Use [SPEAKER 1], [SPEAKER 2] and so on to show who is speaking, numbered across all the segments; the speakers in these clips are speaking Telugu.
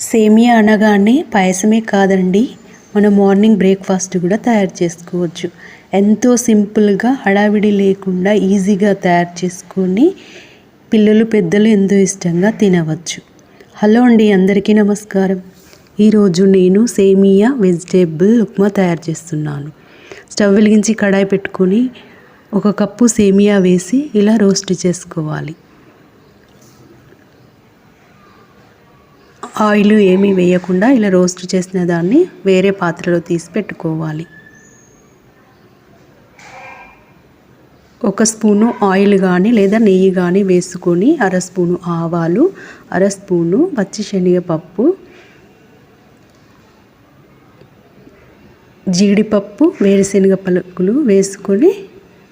[SPEAKER 1] సేమియా అనగానే పాయసమే కాదండి. మనం మార్నింగ్ బ్రేక్ఫాస్ట్ కూడా తయారు చేసుకోవచ్చు. ఎంతో సింపుల్గా హడావిడి లేకుండా ఈజీగా తయారు చేసుకొని పిల్లలు పెద్దలు ఎంతో ఇష్టంగా తినవచ్చు. హలో అండి అందరికీ నమస్కారం. ఈరోజు నేను సేమియా వెజిటేబుల్ ఉప్మా తయారు చేస్తున్నాను. స్టవ్ వెలిగించి కడాయి పెట్టుకొని ఒక కప్పు సేమియా వేసి ఇలా రోస్ట్ చేసుకోవాలి. ఆయిల్ ఏమీ వేయకుండా ఇలా రోస్ట్ చేసిన దాన్ని వేరే పాత్రలో తీసి పెట్టుకోవాలి. ఒక స్పూను ఆయిల్ కానీ లేదా నెయ్యి కానీ వేసుకొని అర స్పూను ఆవాలు అర స్పూను పచ్చి శనగపప్పు జీడిపప్పు వేరుశనగ పలుకులు వేసుకొని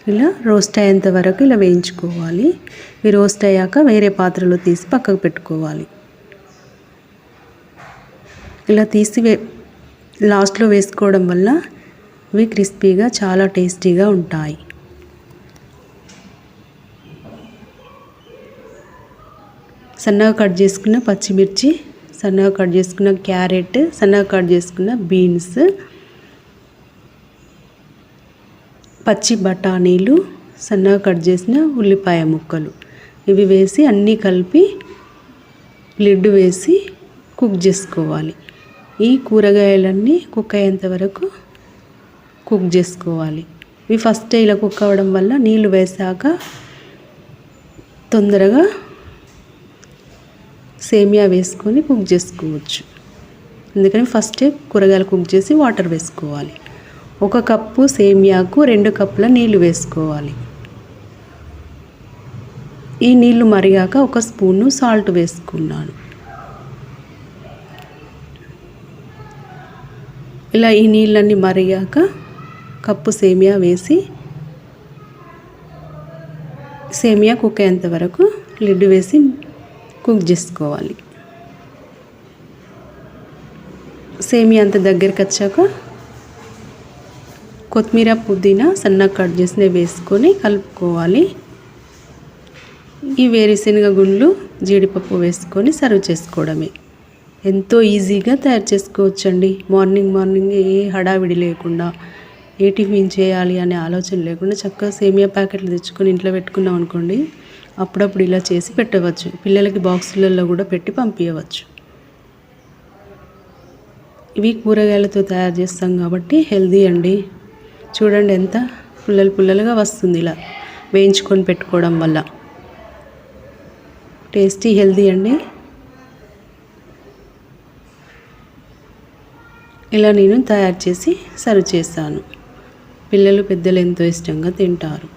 [SPEAKER 1] ఇలా రోస్ట్ అయ్యేంత వరకు ఇలా వేయించుకోవాలి. ఇవి రోస్ట్ అయ్యాక వేరే పాత్రలో తీసి పక్కకు పెట్టుకోవాలి. ఇలా తీసి లాస్ట్లో వేసుకోవడం వల్ల ఇవి క్రిస్పీగా చాలా టేస్టీగా ఉంటాయి. సన్నగా కట్ చేసుకున్న పచ్చిమిర్చి సన్నగా కట్ చేసుకున్న క్యారెట్ సన్నగా కట్ చేసుకున్న బీన్స్ పచ్చి బఠానీలు సన్నగా కట్ చేసిన ఉల్లిపాయ ముక్కలు. ఇవి వేసి అన్నీ కలిపి లిడ్ వేసి కుక్ చేసుకోవాలి. ఈ కూరగాయలన్నీ కుక్ అయ్యేంత వరకు కుక్ చేసుకోవాలి. ఇవి ఫస్ట్ ఇలా కుక్ అవ్వడం వల్ల నీళ్ళు వేసాక తొందరగా సేమియా వేసుకొని కుక్ చేసుకోవచ్చు. అందుకని ఫస్ట్ కూరగాయలు కుక్ చేసి వాటర్ వేసుకోవాలి. ఒక కప్పు సేమియాకు రెండు కప్పుల నీళ్ళు వేసుకోవాలి. ఈ నీళ్ళు మరిగాక ఒక స్పూను సాల్ట్ వేసుకున్నాను. ఇలా ఈ నీళ్ళన్నీ మరిగాక కప్పు సేమియా వేసి సేమియా కుక్ అయ్యేంత వరకు లిడ్ వేసి కుక్ చేసుకోవాలి. సేమియా అంత దగ్గరికి వచ్చాక కొత్తిమీర పుదీనా సన్నగా కట్ చేసినవి వేసుకొని కలుపుకోవాలి. ఈ వేరుశనగ గుండ్లు జీడిపప్పు వేసుకొని సర్వ్ చేసుకోవడమే. ఎంతో ఈజీగా తయారు చేసుకోవచ్చండి. మార్నింగ్ మార్నింగ్ ఏ హడావిడి లేకుండా ఏ టిఫిన్ చేయాలి అనే ఆలోచన లేకుండా చక్కగా సేమియా ప్యాకెట్లు తెచ్చుకొని ఇంట్లో పెట్టుకున్నాం అనుకోండి అప్పుడప్పుడు ఇలా చేసి పెట్టవచ్చు. పిల్లలకి బాక్సులలో కూడా పెట్టి పంపించవచ్చు ఇవి కూరగాయలతో తయారు చేస్తాం కాబట్టి హెల్దీ అండి. చూడండి ఎంత పుల్లలు పుల్లలుగా వస్తుంది ఇలా వేయించుకొని పెట్టుకోవడం వల్ల. టేస్టీ హెల్దీ అండి. ఇలా నేను తయారు చేసి సర్వ్ చేస్తాను. పిల్లలు పెద్దలు ఎంతో ఇష్టంగా తింటారు.